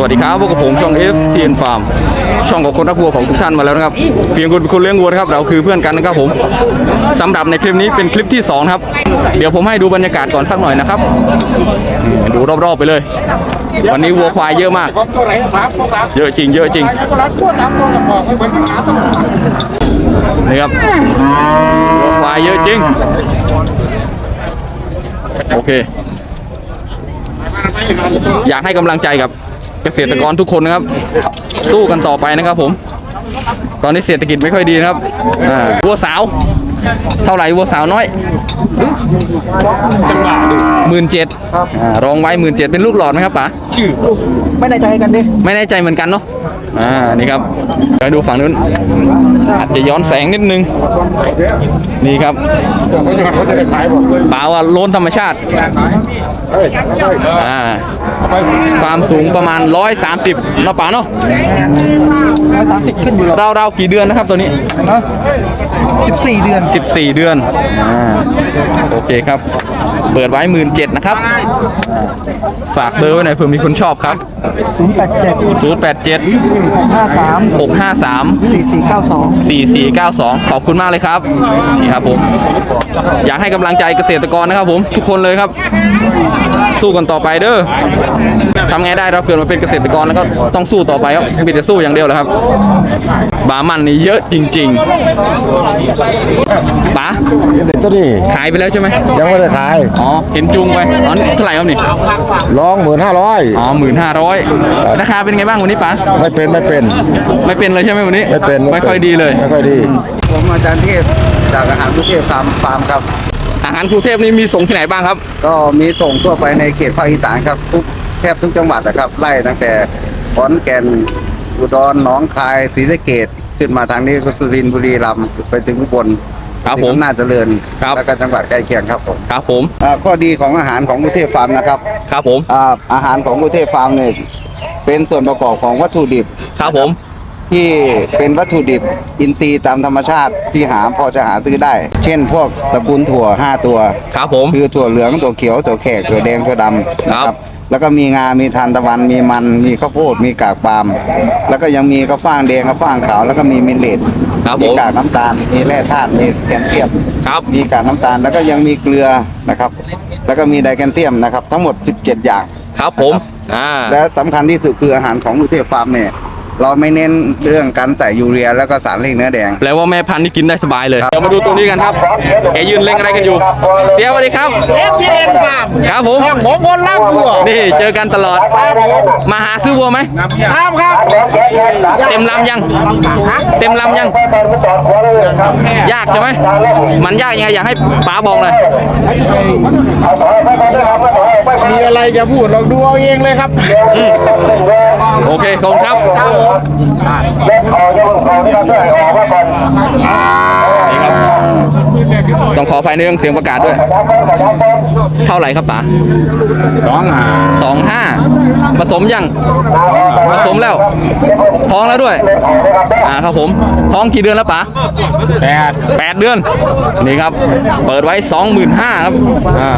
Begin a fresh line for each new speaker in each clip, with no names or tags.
สวัสดีครับพวกกับผมช่อง F T N Farm ช่องของคนรักวัวของทุกท่านมาแล้วนะครับเพียงคุณคนเลี้ยงวัวนะครับเราคือเพื่อนกันนะครับผมสำหรับในคลิปนี้เป็นคลิปที่สองครับเดี๋ยวผมให้ดูบรรยากาศก่อนสักหน่อยนะครับดูรอบๆไปเลย วันนี้วัวควายเยอะมาก
เย
อะจริง เยอะจริง
น้ำตัวกับบอกให้คนหาต้อง
นี่ครับวัวควายเยอะจริง โอเค อยากให้กำลังใจกับ เกษตรกรทุกคนนะครับ สู้กันต่อไปนะครับผม ตอนนี้เศรษฐกิจไม่ค่อยดีนะครับอ่าวัวสาว เท่าไหร่วัวสาวน้อยหมื่นเจ็ดรองไว้หมื่นเจ็ดเป็นลูกหลอดไหมครับป๋า
ชื่อ
ไม่ในใจกันดิ
ไม่แน่ใจเหมือนกันเนาะอ่านี่ครับไปดูฝั่งนู้นอาจจะย้อนแสงนิดนึง นี่ครับ
เขาจะเขาจะได้ขายบอกเลย
ป๋าว่าโลนธรรมชาติ
เฮ้ย
อ่า
เอาไป
ความสูงประมาณ 130เนาะป๋าเนาะ
ร้อยสามสิบขึ้นอยู่หรอ
เราเราๆกี่เดือนนะครับตัวนี้
สิบสี่เดือน
14 เดือนอ่าโอเคครับ เปิดไว้หมื่นเจ็ดนะครับฝากเบอร์ไว้หน่อยเผื่อมีคนชอบครับ
ศูนย์แปดเจ็ด
087
ห้าสาม
653
สี่สี่เก้าสอง
4492 ขอบคุณมากเลยครับนี่ครับผม อยากให้กำลังใจเกษตรกรนะครับผมทุกคนเลยครับ สู้กันต่อไปเด้อทำไงได้เราเกิดมาเป็นเกษตรกรแล้วก็ต้องสู้ต่อไปครับมีแต่สู้อย่างเดียวแหละครับ บามันนี่เยอะจริงๆป๋า
เด็กตัวนี้
ขายไปแล้วใช่ไหม
ยังไม่ได้ขาย
อ๋อ เห็นจุงไปอ๋อนี่เท่าไหร่ครับนี่
ร้องหมื่นห้าร้อย
อ๋อหมื่นห้าร้อยราคาเป็นไงบ้างวันนี้ป๋า
ไม่เป็นไม่เป็น
ไม่เป็นเลยใช่ไหมวันนี้
ไม่เป็น
ไม่ค่อยดีเลย
ไม่ค่อยดี
ผมอาจารย์เทพจากอาหารกรุงเทพฟาร์มฟาร์มครับ
อาหารกรุงเทพนี่มีส่งที่ไหนบ้างครับ
ก็มีส่งทั่วไปในเขตภาคอีสานครับทุกแทบทุกจังหวัดนะครับไล่ตั้งแต่ขอนแก่น อุดรหนองคายศรีสะเกดขึ้นมาทางนี้ก็สุรินทร์บุรีรัมย์ไปถึงอุบล
ครับผม
น่าจเจริญ
ครับ
แล้วก็จังหวัดใกล้เคียงครับผม
ครับผม
อ่าข้อดีของอาหารของกรุงเทพฟาร์มนะครับ
ครับผม
อ่าอาหารของกรุงเทพฟาร์มเนี่ยเป็นส่วนประกอบของวัตถุดิบ
ครับผม
ที่เป็นวัตถุดิบอินทรีย์ตามธรรมชาติที่หาพอจะหาซื้อได้ เช่นพวกตระกูลถั่ว 5 ตัว
ครับผม
คือถั่วเหลืองถั่วเขียวถั่วแขกถั่วแดงถั่วดำนะครับ แล้วก็มีงา มีทานตะวัน มีมัน มีข้าวโพด มีกากปาล์ม แล้วก็ยังมีข้าวฟ่างแดงข้าวฟ่างขาว แล้วก็มีมิลเลต
ครับผม
มีกากน้ำตาล มีแร่ธาตุ มีแคลเซียม
ครับ
มีกากน้ำตาล แล้วก็ยังมีเกลือนะครับ แล้วก็มีไดแคลเซียมนะครับ ทั้งหมด 17 อย่าง
ครับผม อ่า
และสำคัญที่สุดคืออาหารของกรุงเทพฟาร์มเนี่ย เราไม่เน้นเรื่องการใส่ยูเรียแล้วก็สารเร่งเนื้อแดง
แปลว่าแม่พันธุ์นี่กินได้สบายเลย เดี๋ยวมาดูตัวนี้กันครับ แกยืนเล่นอะไรกันอยู่ เสียสวัสดีครับ
เอฟทีเอ็นฟาร์ม
ครับผม
ผมคนรักวัว
นี่เจอกันตลอด มาหาซื้อวัวไหม
ครับครับ
เต็มลำยัง เต็มลำยัง ยากใช่ไหม มันยากยังไงอยากให้ป๋าบอกเลย
มีอะไรจะพูดลองดูเอาเองเลยครับ
โอเคขอบคุณครับนี่ครับต้องขออภัยในเรื่องเสียงประกาศด้วย เท่าไหร่ครับป๋า
ร้องหา
สองห้าผสมยังผสมแล้วท้องแล้วด้วย อ่าครับผม ท้องกี่เดือนแล้วป๋า
แปด
แปดเดือน นี่ครับ เปิดไว้สองหมื่นห้าครับอ่า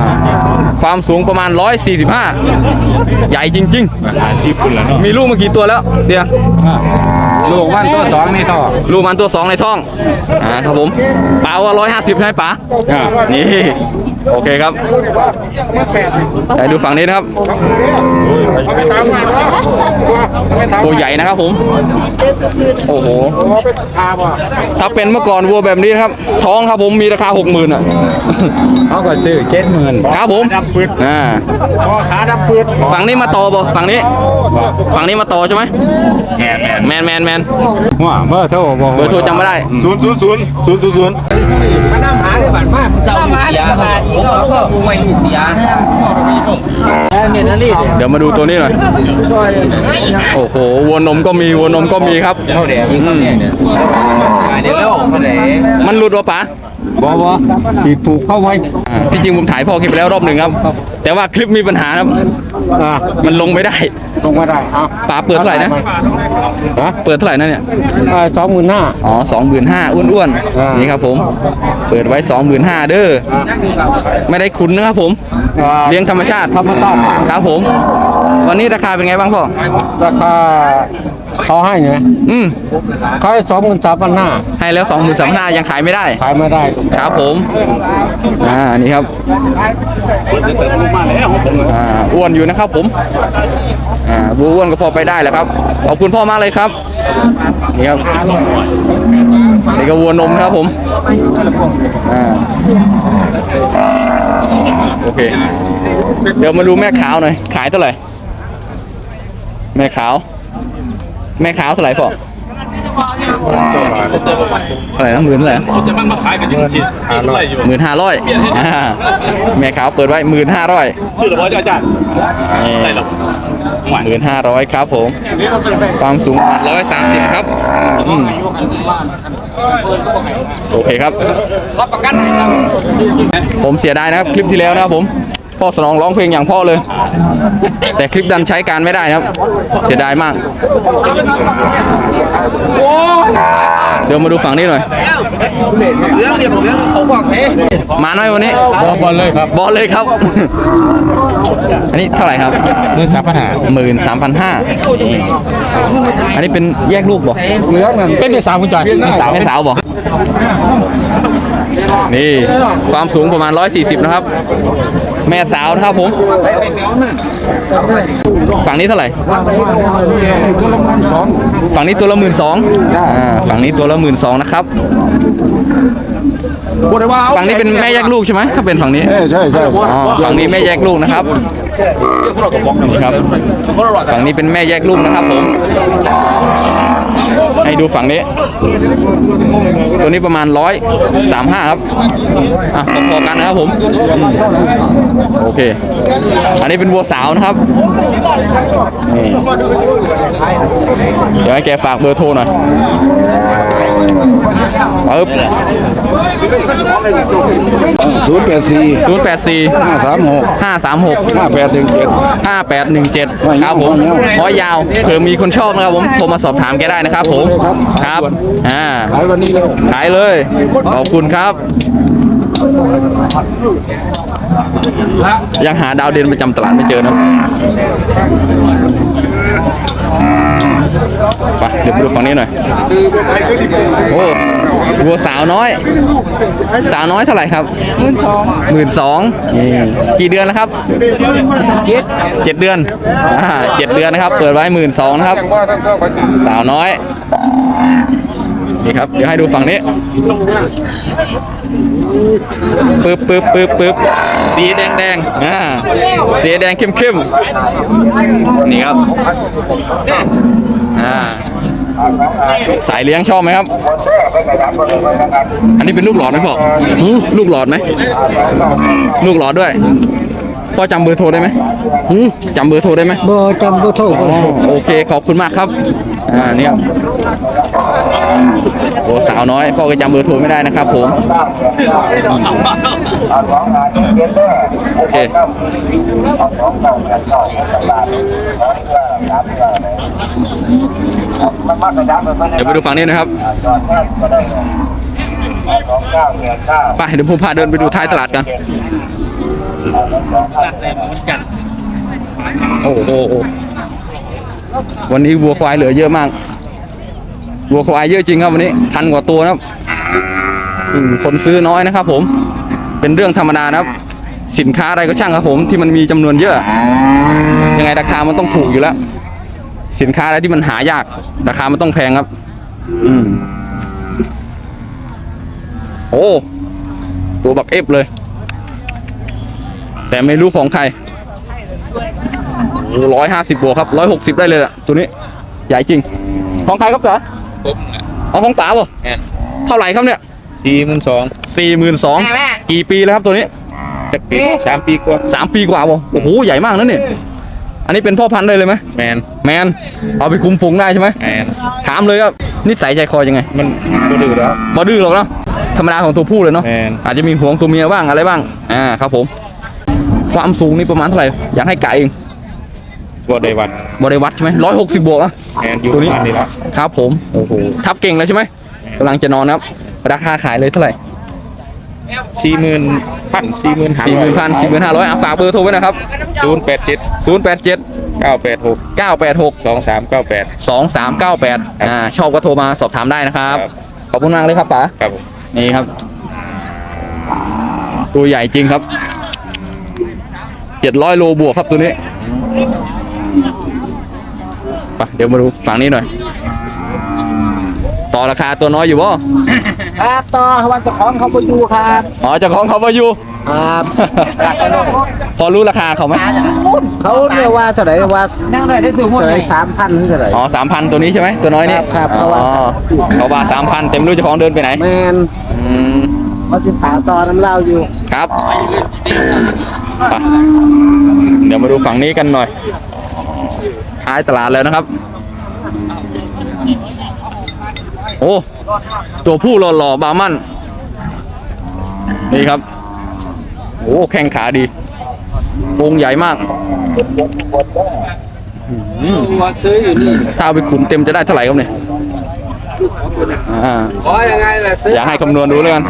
ความสูงประมาณร้อยสี่สิบห้าใหญ่จริง
หาซีปุ่นแล้วเนาะ
ๆมีลูกมากี่ตัวแล้วเสีย
ลูกมันตัวสองในท่อ
ลูกมันตัวสองในท้องอ่าครับผมป๋าว่าร้อยห้าสิบใช่ไหมป๋า
อ่า
นี่โอเคครับไปดูฝั่งนี้นะครับตัวใหญ่นะครับผมโอ้โหถ้าเป็นเมื่อก่อนวัวแบบนี้นะครับ ท้องครับผมมีราคาหกหมื่นอะ
เขาก็ซื้อเจ็ดหมื่น
ครับผม
ดำปืด
อ่า
พอขาดำปืด
ฝั่งนี้มาต่อบ่ฝั่งนี้ ฝั่งนี้มาต่อใช่ไหม
แม่แม่
แมนแมนแมน
หัวเบอร์โทรบอก
เบอร์โทรจำไม่ได้
ศูนย์ศูนย์ศูนย์ศูนย์ศูนย์ศูนย์
มาน้ำหาได้บัตรมากเศร้าลูกเสียผมเอาลูกกูไว้ลูกเสียเนี่ยนั่นนี่
เดี๋ยวมาดูตัวนี้หน่อยโอ้โหวัวนมก็มีวัวนมก็มีครับ
เท่าแดงเท่าแดงเนี่ยขายได้แล้วเท่าแดง
มันหลุดวะป๋า
บอกว่าฉีดผูกเข้าไว้
อ่าที่จริงผมถ่ายพ่อคลิปไปแล้วรอบหนึ่งครับ แต่ว่าคลิปมีปัญหาครับ
อ่า
มันลงไม่ได้
ลงมาได้ครับ
ป๋าเปิดเท่าไหร่นะ
ฮะ
เปิดเท่าไหร่นะเนี่ย
สองหมื่นห้า
อ๋อสองหมื่นห้าอ้วน
อ่า
ๆนี่ครับผม เปิดไว้สองหมื่นห้าเด้อ ไม่ได้คุณนะครับผม เลี้ยงธรรมชาติ
ธรรมชาติ
ครับผมววันนี้ราคาเป็นไงบ้างพ่อ
ราคา เขาให้ไง
อืม
เขาให้สองหมื่นสามพันห้า
ให้แล้วสองหมื่นสามห้ายังขายไม่ได้
ขายไม่ได้
ครับผม อ่า นี่ครับ อ่า อ้วนอยู่นะครับผม อ่าบัวอ้วนก็พอไปได้แหละครับ ขอบคุณพ่อมากเลยครับ นี่ครับ นี่ก็วัวนมนะครับผม อ่า โอเค เดี๋ยวมาดูแม่ขาวหน่อย ขายเท่าไหร่ แม่ขาว แม่ขาวเท่าไหร่พ่อเท่าไหร่นะหมื่นเท่าไหร่นะ
จะมันมาขายกันยังชิดอะไรอยู่
หมื่นห้าร้อยแม่ขาวเปิดไว้หมื่นห้าร้อย
ชื่อหรือว่าอาจารย์ได้หรอ
หมื่นห้าร้อยครับผม ความสูงร้อยสามสิบครับอืมโอเคครับ
รับประกันครับ
ผมเสียดายนะครับคลิปที่แล้วนะครับผม พ่อสนองร้องเพลงอย่างพ่อเลย แต่คลิปดันใช้การไม่ได้นะครับ เสียดายมาก เดี๋ยวมาดูฝั่งนี้หน่อย
เรื่องเดียวเรื่องเขาบอกเฮ้
มาหน่อยวันนี้
บอลเลยครับ
บอลเลยครับ อันนี้เท่าไหร่ครับ
เงินสามพันห้า
หมื่นสามพันห้าอันนี้เป็นแยกลูกบ่
เหลือเงินเป็นสาวคุณจอย
สาวให้สาวบ่นี่ความสูงประมาณ 140 นะครับ แม่สาวนะครับผม ฝั่งนี้เท่าไหร่ ฝั่งนี้ตัวละหมื่นสองอ่าฝั่งนี้ตัวละหมื่นสองนะครับฝั่งนี้เป็นแม่แยกลูกใช่ไหมถ้าเป็นฝั่งนี้
เออใช่ใช่
อ๋อฝั่งนี้แม่แยกลูกนะครับนี่ครับ ฝั่งนี้เป็นแม่แยกลูกนะครับผม ให้ดูฝั่งนี้ ตัวนี้ประมาณร้อยสามห้าครับอะพอๆกันนะครับผม โอเค อันนี้เป็นวัวสาวนะครับนี่เดี๋ยวให้แกฝากเบอร์โทรหน่อย ปึ๊บ
ศูนย์แปดสี่
ศูนย์แปดสี่
ห้าสามหก
ห้าสามหก
ห้าแปดหนึ่งเจ็ด
ห้าแปดหนึ่งเจ็ด
ว่าอย่าง
ครับผม
ว่าอย่าง
ร้อยยาวเผื่อมีคนชอบนะครับผมโทรมาสอบถามแกได้นะครับผม
ครับ
ครับอ่า
ขายวันนี้เลย
ขายเลย ขอบคุณครับ ยังหาดาวเด่นประจำตลาดไม่เจอนะไปเดี๋ยวไปดูฝั่งนี้หน่อยโอ้วัวสาวน้อย สาวน้อยเท่าไหร่ครับหมื่นสองหมื่นสองกี่เดือนแล้วครับเจ็ดเจ็ดเดือนอ่าเจ็ดเดือนนะครับ เปิดไว้หมื่นสองนะครับ สาวน้อย นี่ครับ เดี๋ยวให้ดูฝั่งนี้ปึ๊บปึ๊บปึ๊บปึ๊บสีแดงแดงอ่าสีแดงเข้มเข้มๆนี่ครับอ่าสายเลี้ยงชอบไหมครับ อันนี้เป็นลูกหลอดไหมพ่อหือลูกหลอดไหม ลูกหลอดด้วย พ่อจำเบอร์โทรได้ไหมหือจำเบอร์โทรได้ไหม
เบอร์จำเบอร์โทร
อ๋อโอเค ขอบคุณมากครับ อ่าเนี่ยโอ้สาวน้อยพ่อก็จำเบอร์โทรไม่ได้นะครับผมโอเคเดี๋ยวไปดูฝั่งนี้นะครับไปเดี๋ยวผมพาเดินไปดูท้ายตลาดกันโอ้โหวันนี้วัวควายเหลือเยอะมาก วัวควายเยอะจริงครับวันนี้พันกว่าตัวนะครับคนซื้อน้อยนะครับ ผม เป็นเรื่องธรรมดานะครับ สินค้าอะไรก็ช่างครับผม ที่มันมีจำนวนเยอะ ยังไงราคามันต้องถูกอยู่แล้ว สินค้าอะไรที่มันหายาก ราคามันต้องแพงครับ อืมโอ้ตัวบักเอฟเลย แต่ไม่รู้ของใครร้อยห้าสิบบวกครับร้อยหกสิบได้เลยอะตัวนี้ ใหญ่จริง ของใครครับเสือ เอาของป๋าป่ะเท่าไหร่ครับเนี่ย
สี่หมื่นสอง
สี่หมื่นสองกี่ปีแล้วครับตัวนี้
จะปีสามปีกว่า
สามปีกว่าป่ะโอ้โหใหญ่มากนะเนี่ยอันนี้เป็นพ่อพันธุ์ได้เลยไหม
แมน
แมนเอาไปคุมฝูงได้ใช่ไหม
แมน
ถามเลยครับนิสัยใจคอยังไง
มันก็ดื้อแล้ว
บอดื้อหรอกเนาะธรรมดาของตัวผู้เลยเนาะ
แมน
อาจจะมีห่วงตัวเมียบ้างอะไรบ้างอ่าครับผม ความสูงนี่ประมาณเท่าไหร่อยากให้กะเอง
ตัวเดวัด
บริวัดใช่ไหมร้อยหกสิบบวกอะ
แมนอยู่
ตัวนี้
ประมาณนี้ละ
ครับผม โอ้โหทับเก่งเลยใช่ไหมกำลังจะนอนนะครับ ราคาขายเลยเท่าไหร่
สี่หมื่นพันสี่หมื่นห้า
สี่หมื่นพันสี่หมื่นห้าร้อยอะฝากเบอร์โทรไว้นะครับ
ศูนย์แปดเจ็ด
ศูนย์แปดเจ็ด
เก้าแปดหก
986
สองสามเก้าแปด
2398อ่าชอบก็โทรมาสอบถามได้นะครับ
ครับ
ขอบคุณมากเลยครับป๋า
ครับผม
นี่ครับ ตัวใหญ่จริงครับ700โลบวกครับตัวนี้ ไปเดี๋ยวมาดูฝั่งนี้หน่อย ต่อราคาตัวน้อยอยู่บ่
ครับต่อวันจะของเขาไปดูครับ
อ๋อเจ้าของเขามาอยู่
ครับ
พอรู้ราคาเขาไหม
เขาเรียกว่าเท่าไหร่ว่านั่งได้ได้ถึงเท่าไหร่สามพันเท่าไหร่
อ๋อสามพันตัวนี้ใช่ไหมตัวน้อยนี่
ครับครับ
อ๋อเขาว่าสามพันเต็มรู้เจ้าของเดินไปไหน
แมน
อืม
เขาจะถามต่อน้ำเล่าอยู่
ครับไปเดี๋ยวมาดูฝั่งนี้กันหน่อย ท้ายตลาดแล้วนะครับ โอ้ตัวผู้หล่อๆบามันนี่ครับ โอ้แข้งขาดีโครงใหญ่มากอืม
มาซื้ออยู่นี่
ถ้าเอาไปขุนเต็มจะได้เท่าไหร่ครับเนี่ยอ่า
ขอยังไงล่ะซื้อ
อยากให้คำนวณดูแล้วกัน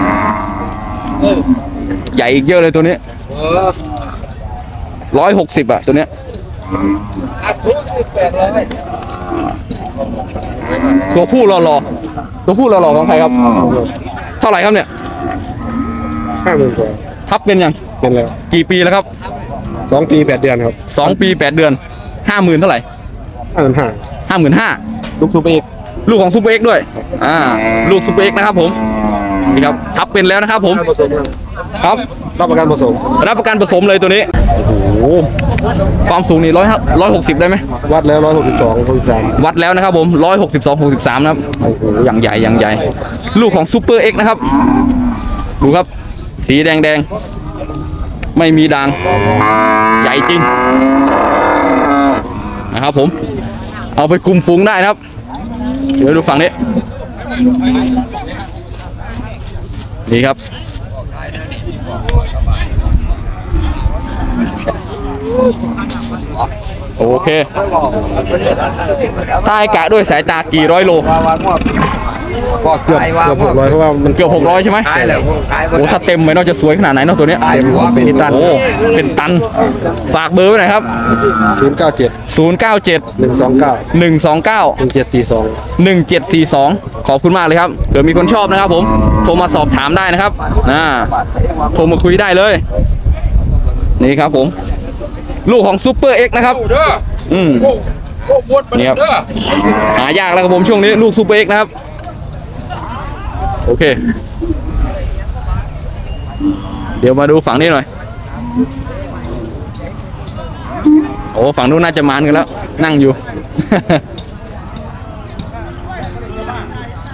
ใหญ่อีกเยอะเลยตัวนี้
เออ
ร้อยหกสิบอะตัวเนี้ย
อัดทุกสิบแปดร้อย
ตัวผู้รอรอตัวผู้รอรอของใครครับ เท่าไหร่ครับเนี่ย
ห้าหมื่นกว่า
ทับเป็นยัง
เป็นแล้ว
กี่ปีแล้วครับ
สองปีแปดเดือนครับ
สองปีแปดเดือนห้าหมื่นเท่าไหร่
ห้าหมื่นห้า
ห้าหมื่นห้า
ลูกซูเปอร์เอก
ลูกของซูเปอร์เอ็กซ์ด้วย อ่า ลูกซูเปอร์เอ็กซ์นะครับผมนี่ครับทับเป็นแล้วนะครับผม
ผสมครับ
ครับ
รับประกันผสม
รับประกันผสมเลยตัวนี้โอ้โห ความสูงนี่ร้อยร้อยหกสิบได้ไหม
วัดแล้วร้อยหกสิบสองหกสิบสาม
วัดแล้วนะครับผมร้อยหกสิบสองหกสิบสามนะครับโอ้โหอย่างใหญ่อย่างใหญ่ ลูกของซูเปอร์เอ็กซ์นะครับ ดูครับ สีแดงแดงๆไม่มีด่างใหญ่จริงนะครับผม เอาไปคุมฝูงได้นะครับ เดี๋ยวดูฝั่งนี้นี่ครับ โอเคถ้าให้กะด้วยสายตากี่ร้อยโล
ก็เกือบ
เกือบหกร้อยเพราะว่ามัน
เกือบ600ใช่ไหม
ขายแล้วขายหมด
โอ้ถ้าเต็มไปเนาะจะสวยขนาดไหนเนาะตัวเนี้ย
ขายหัวเป็นตัน
โอ้เป็นตัน ฝากเบอร์ไว้หน่อยครับ
ศูนย์เก้าเจ็ด
097
หนึ่งสองเก้า
129
หนึ่งเจ็ดสี่สอง
1742ขอบคุณมากเลยครับเผื่อมีคนชอบนะครับผมโทรมาสอบถามได้นะครับอ่าโทรมาคุยได้เลย นี่ครับผม ลูกของซูเปอร์เอ็กนะครับอืมนี่ครับหายากแล้วครับผมช่วงนี้ลูกซูเปอร์เอ็กนะครับ โอเค เดี๋ยวมาดูฝั่งนี้หน่อย โอ้ฝั่งนู้นน่าจะมานกันแล้ว นั่งอยู่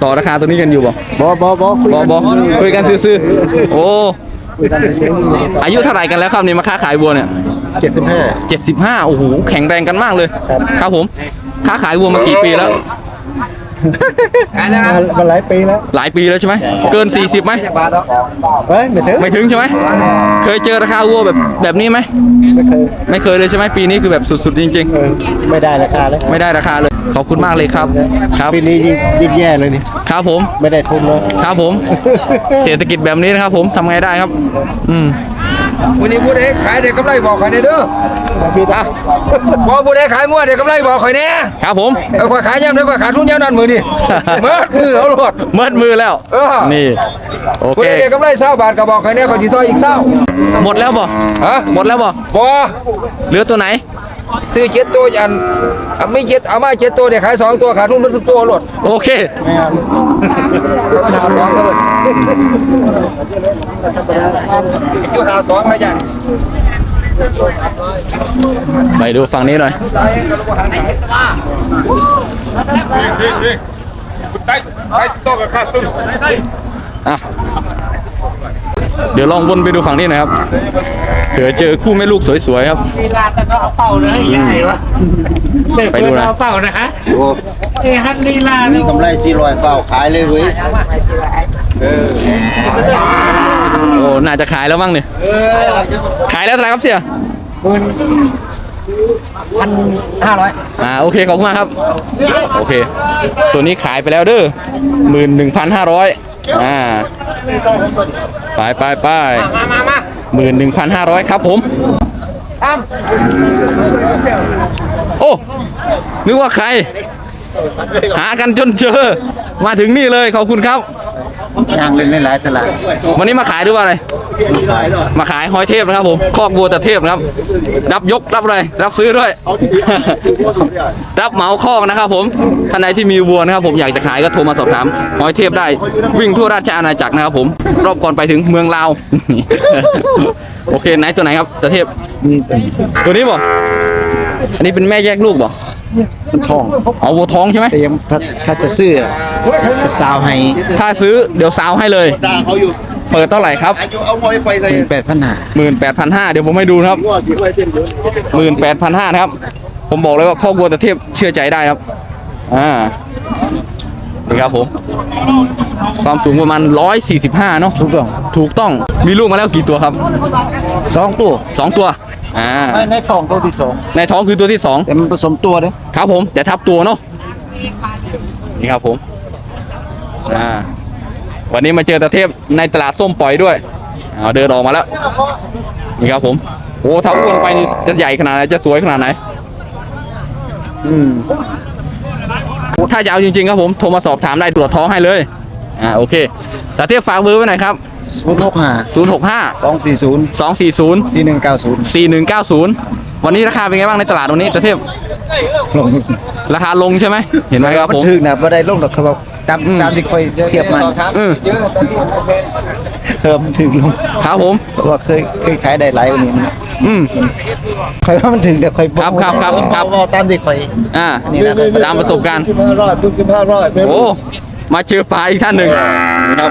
ต่อราคาตัวนี้กันอยู่บ่
บอบอบอคุย
บอบอคุยกันซื่อๆโอ้ อายุเท่าไหร่กันแล้วครับนี่มาค้าขายวัวเนี่ย
เจ็ดสิบห้า
เจ็ดสิบห้าโอ้โห แข็งแรงกันมากเลยครับผม ค้าขายวัวมากี่ปีแล้ว
มาหลายปีแล้ว
หลายปีแล้วใช่ไหม เกิน 40ไหม
เฮ้ยไม่ถึง
ไม่ถึงใช่ไหม เคยเจอราคาวัวแบบแบบนี้ไหม
ไม่เคย
ไม่เคยเลยใช่ไหม ปีนี้คือแบบสุดๆจริง
เออไม่ได้ราคาเลย
ๆ ไม่ได้ราคาเลย ขอบคุณมากเลยครับ ครับ
ปีนี้ยิ่งยิ่งแย่เลยนี่
ครับผม
ไม่ได้ทุนเลย
ครับผม เศรษฐกิจแบบนี้นะครับผมทำไงได้ครับ อืม
วันนี้ผู้ใดขายเด็กกำไรบอกข่อยเนี่ยเด้อ
อะ
พอผู้ใดขายงัวเด็กกำไรบอกข่อยเนี่ย
ครับผม
เอาข่อยขายยามเด้อข่อยขาดทุนยามนั้นมือนี่ เมื่อมือเอาโลด
เมิดมือแล้ว
เออ
นี่ โอ
ผู้
เค
ใดเด็กกำไรเศร้าบาทก็บอกข่อยเนี่ยข่อยสิซอยอีกเศร้า
หมดแล้วบ่
ฮะ
หมดแล้วบ่
บ่
เหลือตัวไหน
ซื้อเจ็ดตัวอันเอาไม่เจ็ดเอามาเจ็ดตัวเดี๋ยวขายสองตัวขาดทุนมันสิบตัวโลด
โอเค
หาสองเลยอยู่หาสองนะจ๊ะ
ไปดูฝั่งนี้หน่อยอะ เดี๋ยวลองวนไปดูฝั่งนี้หน่อยครับเผื่อเจอคู่แม่ลูกสวยๆครับ
ลีลาแต่ก็เอาเป่าเลยใหญ่วะ
ไปดูหน่อย
เอาเป่านะคะเอ้ฮันลีลา
มีกำไรสี่ร้อยเปล่าขายเลยเว้ยเออ
โอ้น่าจะขายแล้วมั้งเนี่ย
เออ
ขายแล้วเท่าไหร่ครับเสีย
พันห้าร้อย
อ่าโอเคขอบคุณมากครับ โอเค ตัวนี้ขายไปแล้วเด้อหมื่นหนึ่งพันห้าร้อย อ่าไปไปไป
มามามา
หมื่นหนึ่งพันห้าร้อยครับผมโอ้นึกว่าใคร หากันจนเจอ มาถึงนี่เลยขอบคุณครับ
ย่างเล่นในหลายตลาด
วันนี้มาขายด้วยว่าอะไร มาขายหอยเทพนะครับผมคอกวัวตะเทพนะครับ รับยกรับอะไรรับซื้อด้วย รับเหมาคอกนะครับผมท่านใดที่มีวัวนะครับ ผมอยากจะขายก็โทรมาสอบถามหอยเทพได้ วิ่งทั่วราชอาณาจักรนะครับ ผม รอบก่อนไปถึงเมืองลาวโอเคไหนตัวไหนครับตะเทพตัวนี้บ่อันนี้เป็นแม่แยกลูกบ่
มันทอง
เอาวัวท้องใช่ไหม
แต่ยังถ้าถ้าจะซื้ออะจะสาวให้
ถ้าซื้อเดี๋ยวสาวให้เลย
ด่าเขาอยู่
เปิดเท่าไหร่ครับ
อายุเอามวยไฟใส่
แปดพันหา
หมื่นแปดพันห้าเดี๋ยวผมให้ดูนะครับ
ว่าอยู่ไว้เต็มเยอะ
หมื่นแปดพันห้านะครับ ผมบอกเลยว่าข้อวัวตะเทพเชื่อใจได้ครับ อ่านี่ครับผม ความสูงประมาณร้อยสี่สิบห้าเนาะ
ถูกต้อง
ถูกต้องมีลูกมาแล้วกี่ตัวครับ
สองตัว
สองตัว อ่า
ในในทองตัวที่สอง
ในท้องคือตัวที่สอง
แต่มันผสมตัวเด้
ครับผมแต่ทับตัวเนาะนี่ครับผมอ่าวันนี้มาเจอตะเทพในตลาดส้มปล่อยด้วยเอาเดินออกมาแล้วนี่ครับผมโอ้ถ้าอ้วนไปนี่จะใหญ่ขนาดไหนจะสวยขนาดไหนอืมถ้าจะเอาจริงๆครับผมโทรมาสอบถามได้ตรวจท้องให้เลยอ่าโอเคตะเทพฝากเบอร์ไว้หน่อยครับ
ศูนย์หกห้า
065
สองสี่ศูนย์
240
สี่หนึ่งเก้าศูนย์
4190วันนี้ราคาเป็นไงบ้างในตลาดวันนี้ตะเทพ
ลง
ราคาลงใช่ไหมเห็นไหมครับ
มัน
ผม
ถึกนะบ่ได้ลงดอกเขาบอกตาม
อืม
ตามที่ค่อยเทียบมัน
อืม
เออมันถึงลง
ครับผม
เพราะว่าเคยเคยขายได้หลายกวันนี้มัน
อืม
ค่อยว่ามันถึงแต่ค่อย
ครับครับครับครับ
เอาตามที่ค่อย
อ่า
นี่นะ
ตามประสบการณ์
สิบห้ารอดทุกสิบห้ารอด
โอ้มาเจอปลาอีกท่านหนึ่งครับ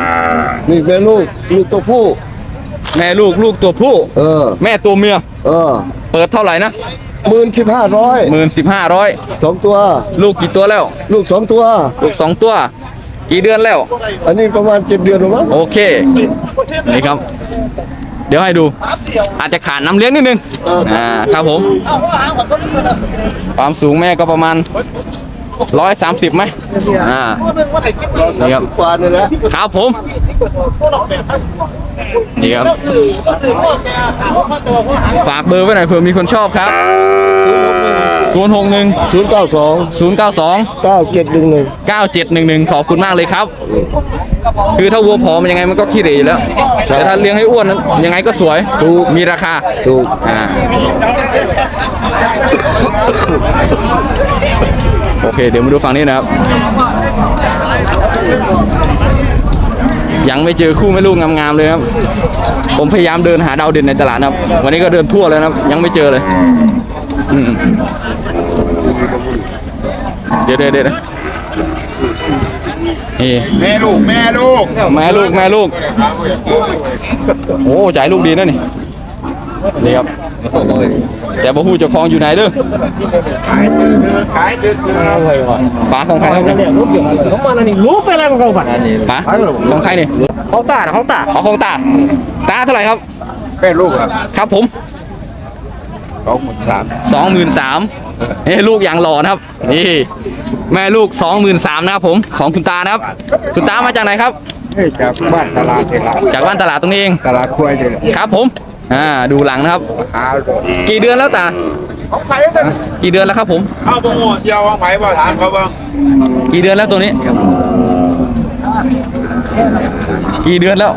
นี่เป็นลูกลูกตัวผู้
แม่ลูกลูกตัวผู้
เออ
แม่ตัวเมีย
เออ
เปิดเท่าไหร่นะ
หมื่นสิบห้าร้อย
หมื่นสิบห้าร้อย
สองตัว
ลูกกี่ตัวแล้ว
ลูกสองตัว
ลูกสองตัว กี่เดือนแล้ว
อันนี้ประมาณเจ็ดเดือนหรือมั้ง
โอเค นี่ครับ เดี๋ยวให้ดู อาจจะขาดน้ำเลี้ยงนิดนึง อ่า ครับผม ความสูงแม่ก็ประมาณ ร้อยสามสิบไหมอ่านี่ครับ
กว่านี่แหละ
ครับผม นี่ครับ ฝากเบอร์ไว้หน่อยเผื่อมีคนชอบครับ061
ศูนย์เก้าสอง
092
เก้าเจ็ดหนึ่งหนึ่ง
9711ขอบคุณมากเลยครับ คือถ้าวัวผอมยังไงมันก็ขี้เหร่อยู่แล้ว แต่ถ้าเลี้ยงให้อ้วนนั้นยังไงก็สวยถูกมีราคา
ถูก
อ่าโอ เคเดี๋ยวมาดูฝั่งนี้นะครับ ยังไม่เจอคู่แม่ลูกงามๆเลยครับ ผมพยายามเดินหาดาวเด่นในตลาดนะครับ วันนี้ก็เดินทั่วเลยนะครับ ยังไม่เจอเลยอืมเดี๋ยวเดี๋ยวเดี๋ยวนี่
แม่ลูกแม่ลูก
แม่ลูกแม่ลูก โอ้จ่ายลูกดีนะนี่นี่ครับ แต่บ่ฮู้เจ้าของอยู่ไหนเด้อ
ขายดึก
ฝาของใครครับเนี่ย
เขามาแล้วนี่รู้ไปแล้วของเขาบัตร
ฝาของใครเนี่
เขาตาเขาตา
ขอของตาตาเท่าไหร่ครับ
แม่ลูกครับ
ครับผม
สองหมื่นสาม
สองหมื่นสามนี่ลูกอย่างหล่อนะครับ นี่แม่ลูกสองหมื่นสามนะครับผมของคุณตานะครับ คุณตามาจากไหนครับ
จากบ้านตลาดเอง
จากบ้านตลาดตรงนี้เอง
ตลาดควายเอง
ครับผม อ่าดูหลังนะครับ
หา
กี่เดือนแล้วตากี่เดือนแล้วครับผม
เอาโมโหเดียววางไผ่บ่ถามเขาบ้าง
กี่เดือนแล้วตัวนี้ กี่เดือนแล้ว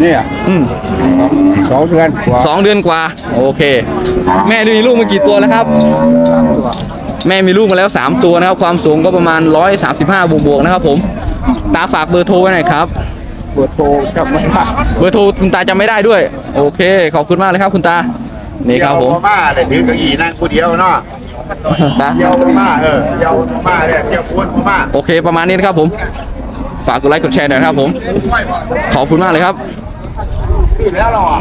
เนี่ย
อืม
สองเดือนกว่า
สองเดือนกว่า โอเค แม่มีลูกมากี่ตัวแล้วครับแม่มีลูกมาแล้ว 3 ตัวนะครับ ความสูงก็ประมาณ 135 บวกบวกๆนะครับผม ตาฝากเบอร์โทรไว้หน่อยครับ
ปวดโตกลับมา
เบอร์โทรคุณตาจำไม่ได้ด้วย โอเค ขอบคุณมากเลยครับคุณตา นี่ครับผม
เดียวมาเลยถือเก้าอี้นั่งผู้เดียวเนาะ
ตา
เดียวมาเออเดียวมาเนี่ยเดียวพูดมา
โอเคประมาณนี้นะครับผม ฝากกดไลค์กดแชร์หน่อยนะครับผม ขอบคุณมากเลยครับ
แล้วเราอะ